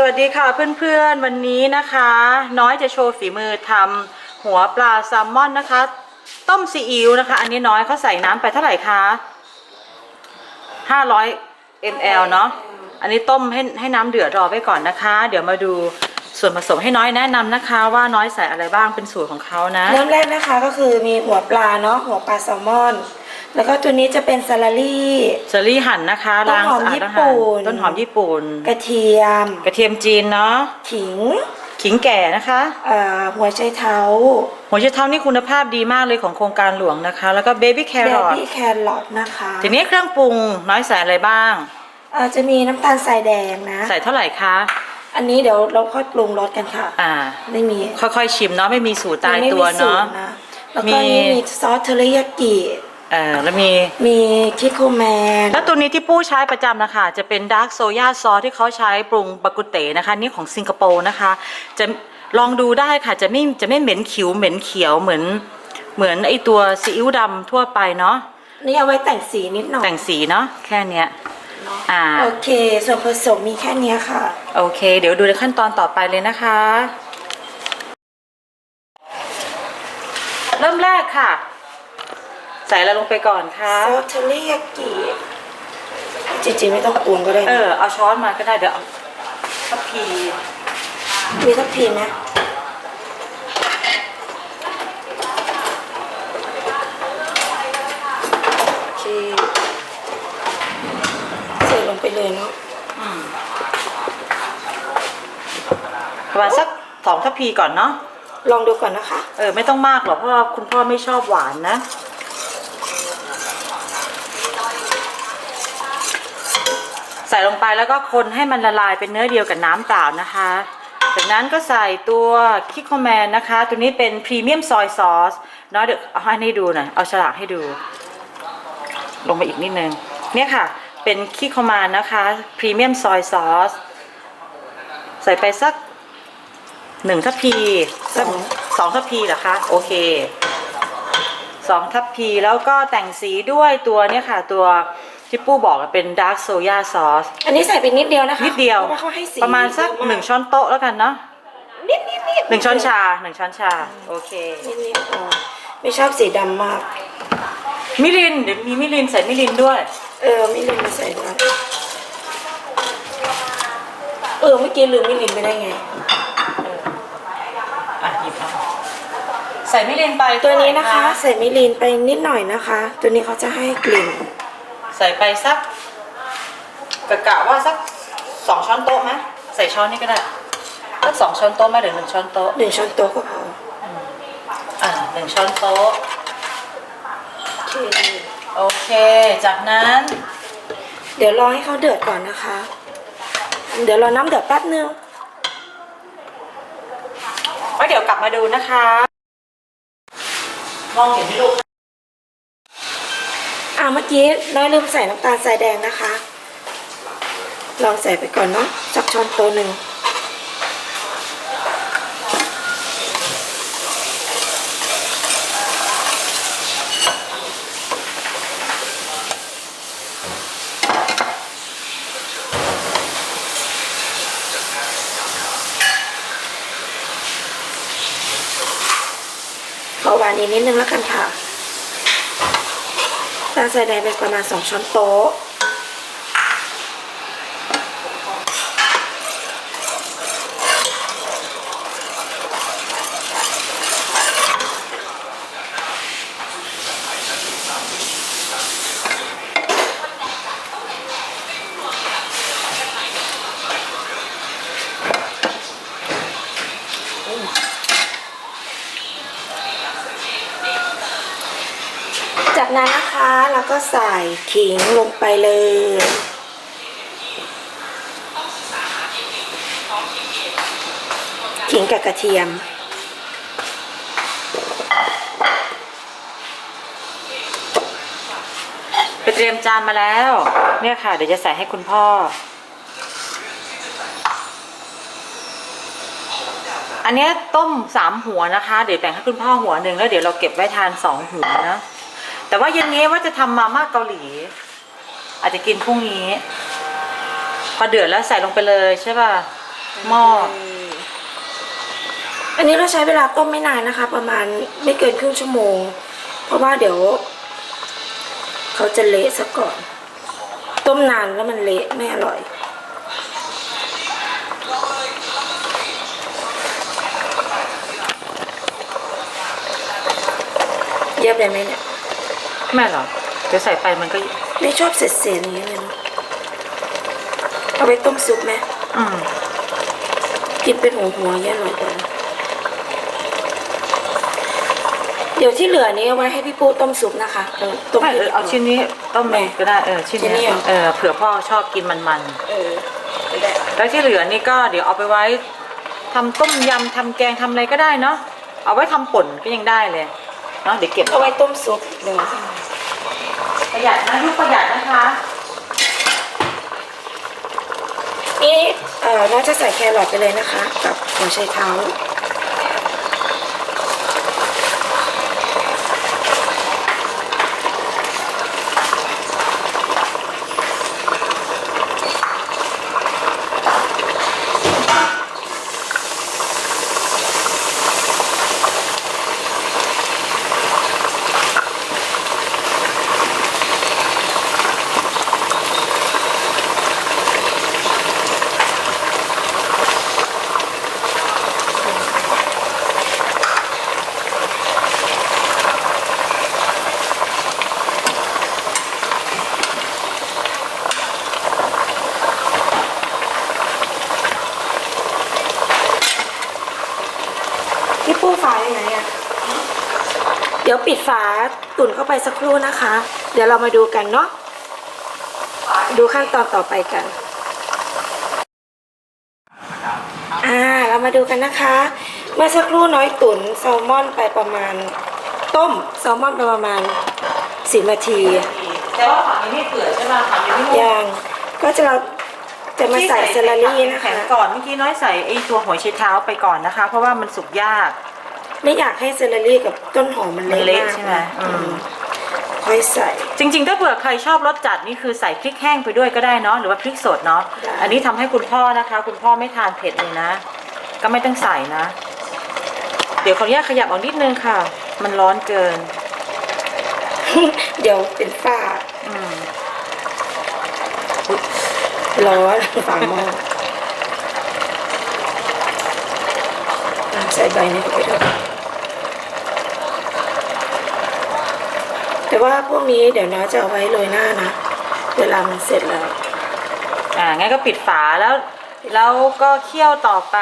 สวัสดีค่ะเพื่อนๆวันนี้นะคะ น้อยจะโชว์ฝีมือทำหัวปลาแซลมอนนะคะ ต้มซีอิ๊วนะคะ อันนี้น้อยเขาใส่น้ำไปเท่าไหร่คะ500 ml เนาะอันนี้ต้มให้ให้น้ำเดือดรอไว้ก่อนนะคะ เดี๋ยวมาดูส่วนผสมให้น้อยแนะนำนะคะ ว่าน้อยใส่อะไรบ้างเป็นสูตรของเขานะ เริ่มแรกนะคะก็คือมีหัวปลาเนาะหัวปลาแซลมอน แล้วก็ตัวนี้จะเป็นซาลารี่ เซอรี่หั่นนะคะต้นล้างหอมสะอาดญี่แล้วปุ่หั่นนต้นหอมญี่ปุ่น กระเทียม กระเทียมจีนเนาะ ขิงขิงแก่นะคะ เอ่อหัวไชเท้าหัวไชเท้านี่คุณภาพดีมากเลยของโครงการหลวงนะคะ แล้วก็เบบี้แคเบรอทบี้แครอทนะคะทีนี้เครื่องปรุงน้อยใส่อะไรบ้าง เอ่อจะมีน้ำตาลทรายแดงนะ ใส่เท่าไหร่คะ อันนี้เดี๋ยวเราค่อยปรุงรสกันค่ะ อ่า ไม่มีค่อยๆชิมเนาะไม่มีสูตรตายไม่ตัวมีสูเนาะตรนะแล้วมีก็นี่มีซอสเทอริยากิ เออแล้วมีมีคิโคแมน แล้วตัวนี้ที่ปู้ใช้ประจำนะคะจะเป็นดาร์กโซยาซอสที่เขาใช้ปรุงบากุเตนะคะ นี่ของสิงคโปร์นะคะ จะลองดูได้ค่ะจะไม่จะไม่เหม็นขิวเหม็นเขียวเหมือน เหมือนไอตัวซีอิ๊วดำทั่วไปเนาะนี่เอาไว้แต่งสีนิดหน่อยแต่งสีเนาะแค่เนี้ยอ่าโอเค ส่วนผสมมีแค่เนี้ยค่ะ โอเค เดี๋ยวดูในขั้นตอนต่อไปเลยนะคะ เริ่มแรกค่ะ ใส่อะไรลงไปก่อนคะซอสเทอริยากิจริงๆไม่ต้องปรุงก็ได้เอนะอเอาช้อนมาก็ได้เดี๋ยวเอาทัพพีมีทัพพีไหมโอเคใส่ลงไปเลยเนาะประมาณสักสองทัพพีก่อนเนาะลองดูก่อนนะคะ เออไม่ต้องมากหรอกเพราะว่าคุณพ่อไม่ชอบหวานนะ ใส่ลงไปแล้วก็คนให้มันละลายเป็นเนื้อเดียวกับน้ำเปล่านะคะ จากนั้นก็ใส่ตัวคิโคแมนนะคะ ตัวนี้เป็นพรีเมียมซอยซอสเนาะเดี๋ยวเอาให้ดูหน่อยเอาฉลากให้ดู ลงมาอีกนิดนึงเนี่ยค่ะ เป็นคิโคแมนนะคะพรีเมียมซอยซอสใส่ไปสักหนึ่งทัพพีสักสองทัพพีเหรอคะโอเคสองทัพพีแล้วก็แต่งสีด้วยตัวเนี่ยค่ะตัว ที่ปู้บอกว่าเป็นดาร์กโซยาซอส อันนี้ใส่ไปนิดเดียวนะคะนิดเดียวพราะว่าเขาให้สีประมาณสักหนึ่งช้อนโต๊ะแล้วกันเนาะนิดนิดนิดหนึ่งช้อนชาหนึ่งช้อนชา โอเค นิดนิดพอไม่ชอบสีดำมาก มิรินเดี๋ยวมีมิรินใส่มิรินด้วย เออมิลินมาใส่ด้วยเออเมื่อกี้ลืมมิลินไปได้ไงอะหยิบเอาใส่มิรินไปตัวนี้นะคะเท่าไหร่ใส่มิลินไปนิดหน่อยนะคะ ตัวนี้เขาจะให้กลิ่น ใส่ไปสักกะกะว่าสักสองช้อนโต๊ะไหมใส่ช้อนนี้ก็ได้สักสองช้อนโต๊ะไหมหรือหนึ่งช้อนโต๊ะหนึ่งช้อนโต๊ะก็พออ่าหนึ่งช้อนโต๊ะโอเคโอเค จากนั้น เดี๋ยวรอให้เขาเดือดก่อนนะคะ เดี๋ยวรอน้ำเดือดแป๊บนึงไว้เดี๋ยวกลับมาดูนะคะ มองเห็นไหมลูก อ่าเมื่อกี้น้อยลืมใส่น้ำตาลทรายแดงนะคะ ลองใส่ไปก่อนเนาะสักช้อนโต๊ะหนึ่งขอหวานอีกนิดนึงแล้วกันค่ะ น้ำตาลทรายแดงไปประมาณสองช้อนโต๊ะ จากนั้นนะคะเรา ก็ใส่ขิงลงไปเลย ขิงกับกระเทียม ไปเตรียมจานมาแล้ว เนี่ยค่ะ เดี๋ยวจะใส่ให้คุณพ่อ อันนี้ต้มสามหัวนะคะ เดี๋ยวแบ่งให้คุณพ่อหัวหนึ่งแล้วเดี๋ยวเราเก็บไว้ทานสองหัวนะ แต่ว่าเย็นนี้ว่าจะทำมาม่าเกาหลี อาจจะกินพรุ่งนี้ พอเดือดแล้วใส่ลงไปเลยใช่ป่ะหม้ออันนี้เราใช้เวลาต้มไม่นานนะคะ ประมาณไม่เกินครึ่งชั่วโมง เพราะว่าเดี๋ยว เขาจะเละซะก่อน ต้มนานแล้วมันเละไม่อร่อย เยอะไปไหมเนี่ย ไม่หรอกเดี๋ยวใส่ไปมันก็ ไม่ชอบเศษเศษๆอย่างนี้เลยเนาะเอาไปต้มซุปไหมอืมกินเป็นหัวหัวๆเงี้ยอร่อยกว่าเดี๋ยวที่เหลือนี้เอาไว้ให้พี่ปูต้มซุปนะคะเออต้มไม่เออเอาชิ้นนี้ต้มแม่ก็ได้เออชิ้นชิ้นนี้นี้เหรอเออเผื่อพ่อชอบกินมันเออไม่ได้ๆแล้วที่เหลือนี่ก็เดี๋ยวเอาไปไว้ทำต้มยำทำแกงทำอะไรก็ได้เนาะเอาไว้ทำป่นก็ยังได้เลยเนาะเดี๋ยวเก็บเอาไว้ต้มซุปเดี๋ยว ประหยัดนะลูกประหยัดนะคะ นี่เอ่อน่าจะใส่แครอทไปเลยนะคะ กับหัวไชเท้า ฝาอยู่ไหนอะเดี๋ยวปิดฝาตุ่นเข้าไปสักครู่นะคะ เดี๋ยวเรามาดูกันเนาะ ดูขั้นตอนต่อไปกัน อ่า เรามาดูกันนะคะ เมื่อสักครู่น้อยตุ๋นแซลมอนไปประมาณ ต้มแซลมอนไปประมาณสิบนาที แต่ว่าฝั่งนี้ไม่เปื่อยใช่ไหมฝั่งนี้ไม่นุ่มยัง ก็จะเราจะมาใส่เซลารี่นะแข็คะงก่อนเมื่อกี้น้อยใส่ไอ้ตัวหัวไชเท้าไปก่อนนะคะ เพราะว่ามันสุกยาก ไม่อยากให้เซลารี่กับต้นหอมมันมันเละเละมากใช่ไหมอืมอืม ค่อยใส่ จริง ๆ ถ้าเผื่อใครชอบรสจัดนี่คือใส่พริกแห้งไปด้วยก็ได้เนาะหรือว่าพริกสดเนาะได้ อันนี้ทำให้คุณพ่อนะคะ คุณพ่อไม่ทานเผ็ดเลยนะ ก็ไม่ต้องใส่นะ เดี๋ยวขออนุญาตขยับออกนิดนึงค่ะ มันร้อนเกิน เดี๋ยวเป็นฝ้าอืมร้อนฝาหม้ออะใส่ใบนี้เข้าไปด้วย แต่ว่าพวกนี้เดี๋ยวน้าจะเอาไว้โรยหน้านะ เวลามันเสร็จแล้ว อ่างั้นก็ปิดฝาแล้ว แล้วก็เคี่ยวต่อไป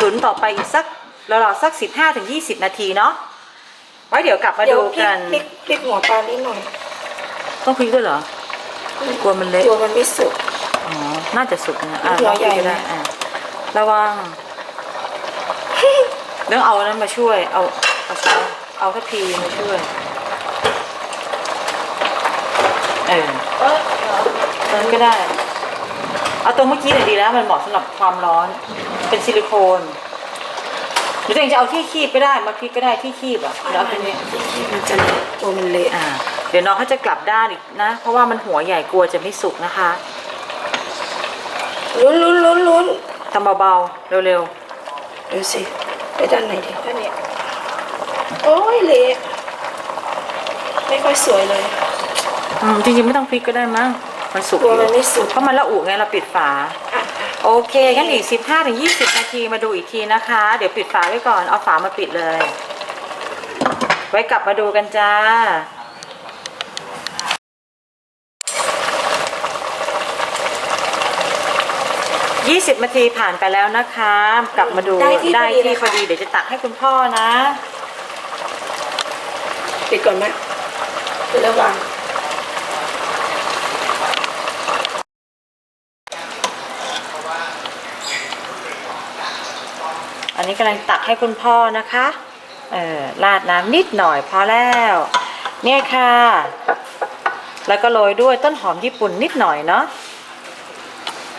ตุ๋นต่อไปอีกสักเรารอสักสิบห้าถึงยี่สิบนาทีเนาะไว้เดี๋ยวกลับมาเดี๋ยดูวพริกักนพริกพริกหัวปลานิดหน่อยต้องพริกด้วยเหรอ กลัวมันเละกลัวมันไม่สุก อ๋อ น่าจะสุกนะอะหัวใหญ่ลองดูก็ได้อะระวังเรื่องเอาอันนั้นมาช่วย เอาเอาช้อนเอาทัพพีมาช่วย เออนั้นก็ได้ เอาตรงเมื่อกี้หน่อยดีแล้วมันเหมาะสำหรับความร้อน เป็นซิลิโคนหรือตัวเองจะเอาที่คีบก็ได้มาพลิกก็ได้ที่คีบอะแล้วเอาตัวนี้ มันจะเละกลัวมันเละอ่า เดี๋ยวน้องเขาจะกลับด้านอีกนะ เพราะว่ามันหัวใหญ่กลัวจะไม่สุกนะคะลุ้นลุ้นลุ้นลุ้นทำเบาๆเร็วดูสิไปด้านไหนดีด้านนี้โอ้ยเละไม่ค่อยสวยเลยๆ อืมจริงๆไม่ต้องพลิกก็ได้มั้งมันสุกกลัวมันไม่สุก เพราะมันละอุไงเราปิดฝาอะโอเคงั้นอีก15ถึง20นาทีมาดูอีกทีนะคะ เดี๋ยวปิดฝาไว้ก่อนเอาฝามาปิดเลย ไว้กลับมาดูกันจ้า 20นาทีผ่านไปแล้วนะคะ กลับมาดูได้ที่พอดีเลยที่พอดีเดี๋ยวจะตักให้คุณพ่อนะ ปิดก่อนไหมหรือระวัง อันนี้กำลังตักให้คุณพ่อนะคะ เออราดน้ำนิดหน่อยพอแล้ว เนี่ยค่ะ แล้วก็โรยด้วยต้นหอมญี่ปุ่นนิดหน่อยเนาะ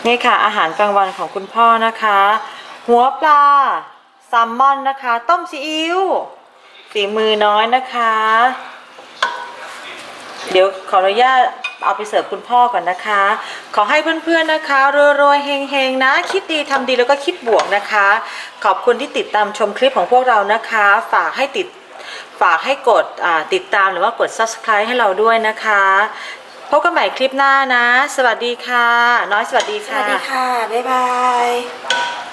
นี่ค่ะ อาหารกลางวันของคุณพ่อนะคะ หัวปลาแซลมอนนะคะ ต้มซีอิ๊วฝีมือน้อยนะคะ เดี๋ยวขออนุญาต เอาไปเสิร์ฟคุณพ่อก่อนนะคะ ขอให้เพื่อนๆนะคะรวยๆเฮงๆนะ คิดดีทำดีแล้วก็คิดบวกนะคะ ขอบคุณที่ติดตามชมคลิปของพวกเรานะคะ ฝากให้ติดฝากให้กดติดตามหรือว่ากด subscribe ให้เราด้วยนะคะพบกันใหม่คลิปหน้านะ สวัสดีค่ะ น้อยสวัสดีค่ะ สวัสดีค่ะ บ๊ายบาย